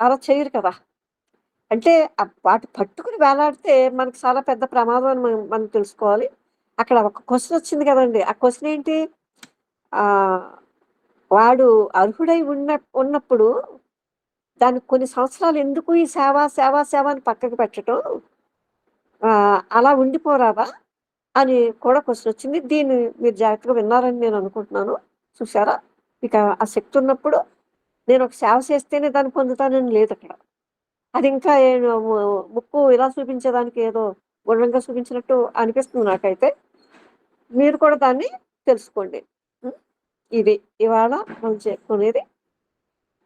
అలా చేయరు కదా. అంటే వాటి పట్టుకుని వేలాడితే మనకు చాలా పెద్ద ప్రమాదం అని మనం మనం తెలుసుకోవాలి. అక్కడ ఒక క్వశ్చన్ వచ్చింది కదండి. ఆ క్వశ్చన్ ఏంటి? వాడు అర్హుడై ఉన్న ఉన్నప్పుడు దానికి కొన్ని సంవత్సరాలు ఎందుకు ఈ సేవ సేవ సేవ అని పక్కకు పెట్టడం? అలా ఉండిపోరాదా? అని కూడా క్వశ్చన్ వచ్చింది. దీన్ని మీరు జాగ్రత్తగా విన్నారని నేను అనుకుంటున్నాను. చూసారా ఇక ఆ శక్తి ఉన్నప్పుడు నేను ఒక సేవ చేస్తేనే దాన్ని పొందుతానని లేదు అక్కడ. అది ఇంకా ముక్కు ఇలా చూపించేదానికి ఏదో గుండ్రంగా చూపించినట్టు అనిపిస్తుంది నాకైతే. మీరు కూడా దాన్ని తెలుసుకోండి. ఇది ఇవాళ మనం చెప్పుకునేది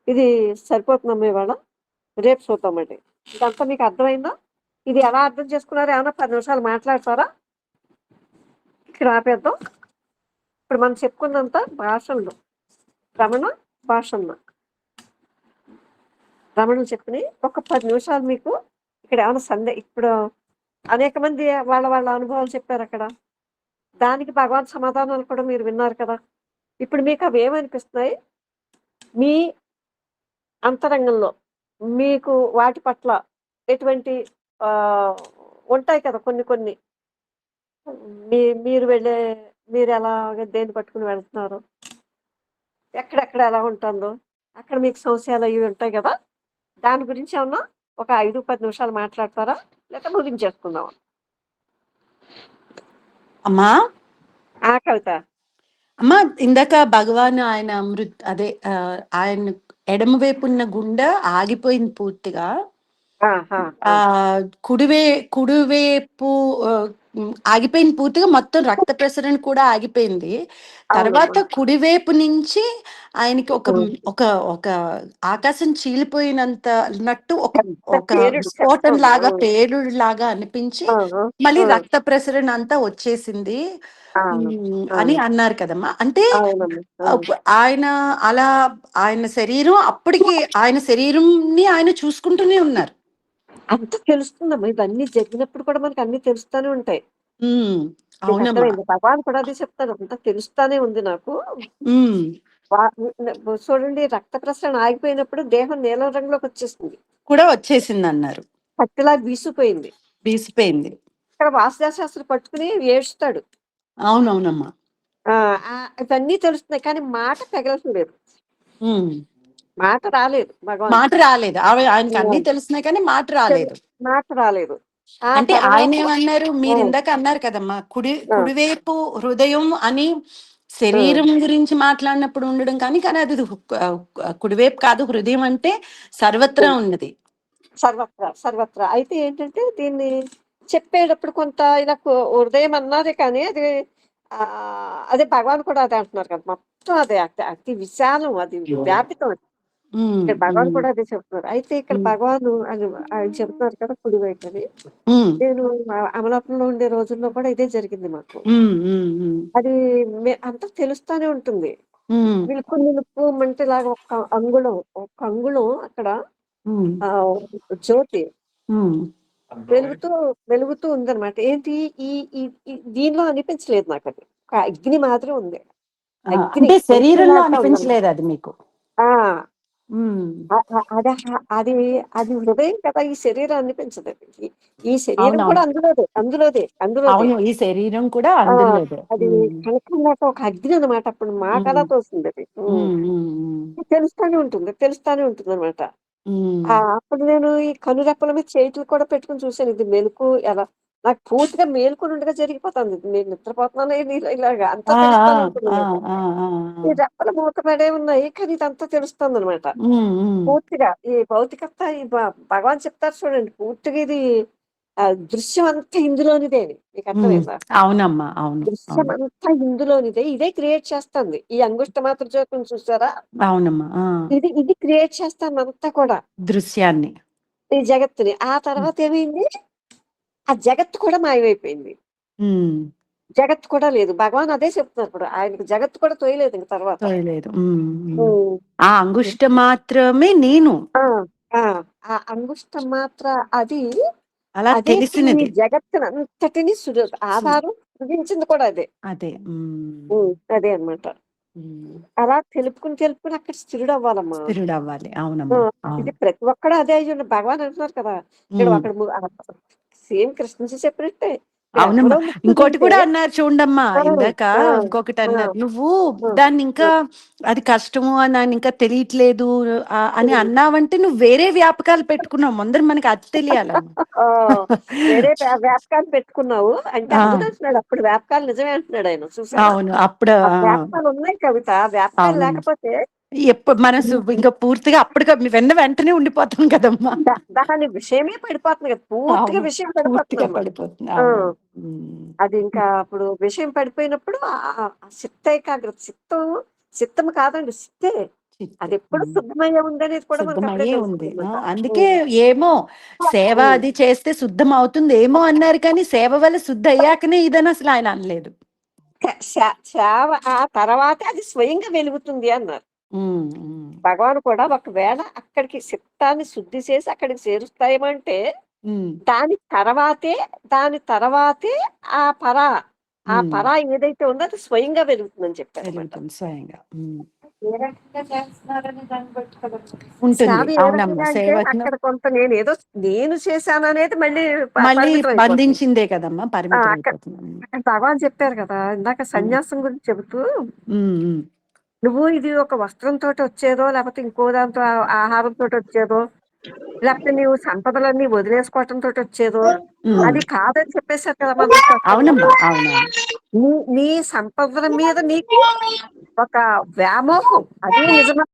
ఇది సరిపోతుందమ్మా ఇవాళ? రేపు చూద్దామండి. ఇదంతా మీకు అర్థమైందా? ఇది ఎలా అర్థం చేసుకున్నారో ఏమన్నా పది నిమిషాలు మాట్లాడతారా? ఇక్కడ ఆపేద్దాం. ఇప్పుడు మనం చెప్పుకున్నంత భాషల్లో. రమణ భాషల్లో. రమణులు చెప్పుకుని ఒక పది నిమిషాలు మీకు ఇక్కడ ఏమైనా సందే ఇప్పుడు అనేక మంది వాళ్ళ వాళ్ళ అనుభవాలు చెప్పారు అక్కడ. దానికి భగవాన్ సమాధానాలు కూడా మీరు విన్నారు కదా. ఇప్పుడు మీకు అవి ఏమనిపిస్తున్నాయి? మీ అంతరంగంలో మీకు వాటి పట్ల ఎటువంటి ఉంటాయి కదా కొన్ని కొన్ని. మీ మీరు వెళ్ళే మీరు ఎలా దేన్ని పట్టుకుని వెళ్తున్నారు? ఎక్కడెక్కడ ఎలా ఉంటుందో? అక్కడ మీకు సంశయాలు అవి ఉంటాయి కదా. దాని గురించి ఏమన్నా ఒక ఐదు పది నిమిషాలు మాట్లాడతారా? లేక ముగించేసుకుందాం అమ్మా? ఆ కవిత. అమ్మా ఇందాక భగవాన్ ఆయన మృత్ అదే ఆయన ఎడమ వైపు ఉన్న గుండె ఆగిపోయింది పూర్తిగా. కుడివే కుడివైపు ఆగిపోయింది పూర్తిగా. మొత్తం రక్త ప్రసరణ కూడా ఆగిపోయింది. తర్వాత కుడివైపు నుంచి ఆయనకి ఒక. ఒక ఒక ఆకాశం చీలిపోయినంత అన్నట్టు ఒక ఒక పేరుడు శబ్దం లాగా ఆ, పేలుడు లాగా అనిపించి మళ్ళీ రక్త ప్రసరణ అంతా వచ్చేసింది. అని అన్నారు కదమ్మా. అంటే ఆయన అలా ఆయన శరీరం అప్పటికి ఆయన శరీరంని ఆయన చూసుకుంటూనే ఉన్నారు. అంత తెలుస్తుందమ్మా. ఇవన్నీ జరిగినప్పుడు కూడా మనకి అన్ని తెలుస్తూనే ఉంటాయి. అవునమ్మా. భగవాన్ కూడా అదే చెప్తారు అంతా తెలుస్తానే ఉంది నాకు. చూడండి రక్త ప్రసరణ ఆగిపోయినప్పుడు దేహం నీలం రంగులోకి వచ్చేస్తుంది కూడా వచ్చేసింది అన్నారు కత్తిలా వీసిపోయింది బీసిపోయింది. ఇక్కడ వాసుదాశాస్త్రి పట్టుకుని ఏడుస్తాడు. అవునవునమ్మా. ఇవన్నీ తెలుస్తున్నాయి కానీ మాట పెగలట్లేదు. మాట రాలేదు మాట రాలేదు. ఆయనకి అన్ని తెలుస్తున్నాయి కానీ మాట రాలేదు. మాట రాలేదు. అంటే ఆయన ఏమన్నారు? మీరు ఇందాక అన్నారు కదమ్మా కుడి కుడివైపు హృదయం అని శరీరం గురించి మాట్లాడినప్పుడు ఉండడం కానీ కానీ అది కుడివైపు కాదు హృదయం అంటే సర్వత్రా ఉన్నది. సర్వత్రా సర్వత్రా. అయితే ఏంటంటే దీన్ని చెప్పేటప్పుడు కొంత ఇలా కు- హృదయం అన్నది కానీ అది ఆ అదే భగవాన్ కూడా అదే అంటున్నారు కదా మొత్తం అదే అతి విశాలం అది వ్యాపితం ఇక్కడ భగవాన్ కూడా అదే చెప్తున్నారు. అయితే ఇక్కడ భగవాన్ అని ఆయన చెప్తున్నారు కదా కుడివైపు అని. ఉమ్, నేను అమలాపురంలో ఉండే రోజుల్లో కూడా ఇదే జరిగింది మాకు. అది అంతా తెలుస్తానే ఉంటుంది. ఉమ్, మిలుపు మిలుపు మంటే లాగా ఒక అంగుళం ఒక అంగుళం అక్కడ జ్యోతి. వెలుగుతూ వెలుగుతూ ఉందన్నమాట. ఏంటి? ఈ దీనిలో అనిపించలేదు నాకు అది. అగ్ని మాత్రం ఉంది. అంటే శరీరంలో అనిపించలేదు అది మీకు. అది అది అది హృదయం కదా ఈ శరీరం అనిపించదు. ఈ- శరీరం కూడా అందులోదే అందులోదే అవును ఈ శరీరం కూడా అది కనకంలాగా ఒక అగ్ని అన్నమాట అప్పుడు మాట అలా ఉమ్, తోస్తుంది అది తెలుస్తానే ఉంటుంది తెలుస్తానే ఉంటుంది అనమాట అప్పుడు నేను ఈ కనురెప్పల మీద చేతులు కూడా పెట్టుకుని చూశాను. ఇది మెలకు ఎలా నాకు పూర్తిగా మేలుకొని ఉండగా జరిగిపోతుంది. నేను నిద్రపోతున్నాను ఇలాగా. అంతా నాకు ఈ రెప్పలు మూతపడే ఉన్నాయి కానీ ఇదంతా తెలుస్తుంది అనమాట పూర్తిగా ఈ భౌతికత ఈ భగవాన్ చెప్తారు చూడండి పూర్తిగా ఇది దృశ్యం అంతా ఇందులోనిదే మీకు ఉమ్. అర్థమైందా? అవునమ్మా అవును దృశ్యం అంతా ఇందులోనిదే. ఇదే క్రియేట్ చేస్తుంది. ఈ అంగుష్ట మాత్ర జ్యోతిని చూసారా? అవునమ్మా ఇది ఇది క్రియేట్ చేస్తాను అంతా కూడా. దృశ్యాన్ని. ఈ జగత్తుని. ఆ తర్వాత ఏమైంది? ఆ జగత్తు కూడా మాయమైపోయింది. జగత్తు కూడా లేదు. భగవాన్ అదే చెప్తున్నారు ఇప్పుడు. ఆయనకి జగత్తు కూడా తోయలేదు ఇంక తర్వాత. తోయలేదు. ఆ అంగుష్ట మాత్రమే నేను. ఆ, అంగుష్టం మాత్ర అది అలా తెలిసినది జగత్తుని అంతటిని సృ- ఆధారం సృజించింది కూడా అదే. అదే. అదే అన్నమాట. ఉమ్. అలా తెలుపుకుని తెలుపుకుని అక్కడ స్థిరుడు అవ్వాలమ్మా స్థిరుడు అవ్వాలి అవునమ్మా అవును. ఇది ప్రతి ఒక్కడు అదే అయ్యండి. భగవాన్ అంటున్నారు కదా. ఇక్కడ. అక్కడ సేమ్ కృష్ణజీ చెప్పినట్టే. అవునమ్మా. ఇంకోటి కూడా అన్నారు చూడమ్మా ఇందాక ఇంకొకటి అన్నారు. నువ్వు దాన్ని ఇంకా అది కష్టము అని ఇంకా తెలియట్లేదు అని. అన్నావంటే నువ్వు వేరే వ్యాపకాలు పెట్టుకున్నావు. ముందర మనకి అది తెలియాలమ్మా. ఆ, వేరే వ్యా- వ్యాపకాలు పెట్టుకున్నావు. అంటే అంటున్నాడు. అప్పుడు వ్యాపకాలు నిజమే అంటున్నాడు ఆయన. అవును. అప్పుడు వ్యాపకాలు ఉన్నాయి కవిత. వ్యాపకాలు లేకపోతే ఎప్పుడు మనసు ఇంకా పూర్తిగా అప్పటిగా వెన్న వెంటనే ఉండిపోతాం కదమ్మా. దాని విషయమే పడిపోతుంది కదా పూర్తిగా విషయం పడిపోతుంది పూర్తిగా అది ఇంకా అప్పుడు విషయం పడిపోయినప్పుడు చిత్త ఏకాగ్రత చిత్తం చిత్తం కాదండి చిత్తే. అది ఎప్పుడు. శుద్ధమయ్యే ఉంది అనేది కూడా శుద్ధమయ్యే ఉంది. అందుకే ఏమో సేవ. అది చేస్తే శుద్ధం అవుతుంది ఏమో అన్నారు కానీ సేవ వల్ల శుద్ధ అయ్యాకనే ఇదని అసలు ఆయన అనలేదు. సేవ ఆ తర్వాతే అది స్వయంగా వెలుగుతుంది అన్నారు. ఉమ్, ఉమ్, భగవాన్ కూడా ఒకవేళ అక్కడికి చిత్తాన్ని శుద్ధి చేసి అక్కడికి చేరుస్తాయేమంటే ఉమ్, దాని తర్వాతే దాని తర్వాతే ఆ పర ఆ ఉమ్. పర ఏదైతే ఉందో అది స్వయంగా వెలుగుతుందని చెప్పారు వెలుగుతుంది స్వయంగా. ఉమ్. ఏ రకంగా చేస్తున్నారని దాన్ని బట్టి కదా ఉంటుంది. సేవ ఏ అవునమ్మా రకంగా అంటే సేవకును అక్కడ కొంత నేను ఏదో నేను చేశాను అనేది మళ్ళీ ప- మళ్ళీ పరిమితం అయిపోతుంది. బంధించిందే కదమ్మా ఆ, పరిమితం అక్కడ అయిపోతుంది. ఉమ్, అక్కడ భగవాన్ చెప్పారు కదా ఇందాక సన్యాసం గురించి చెబుతూ ఉమ్, ఉమ్, నువ్వు ఇది ఒక వస్త్రంతో వచ్చేదో లేకపోతే ఇంకో దాంతో ఆహారంతో వచ్చేదో లేకపోతే నీవు సంపదలన్నీ వదిలేసుకోవటంతో వచ్చేదో ఉమ్. అది కాదని చెప్పేశారు కదా. అవునమ్మా నీ సంపదల మీద నీకు ఒక వ్యామోహం అదే నిజమైన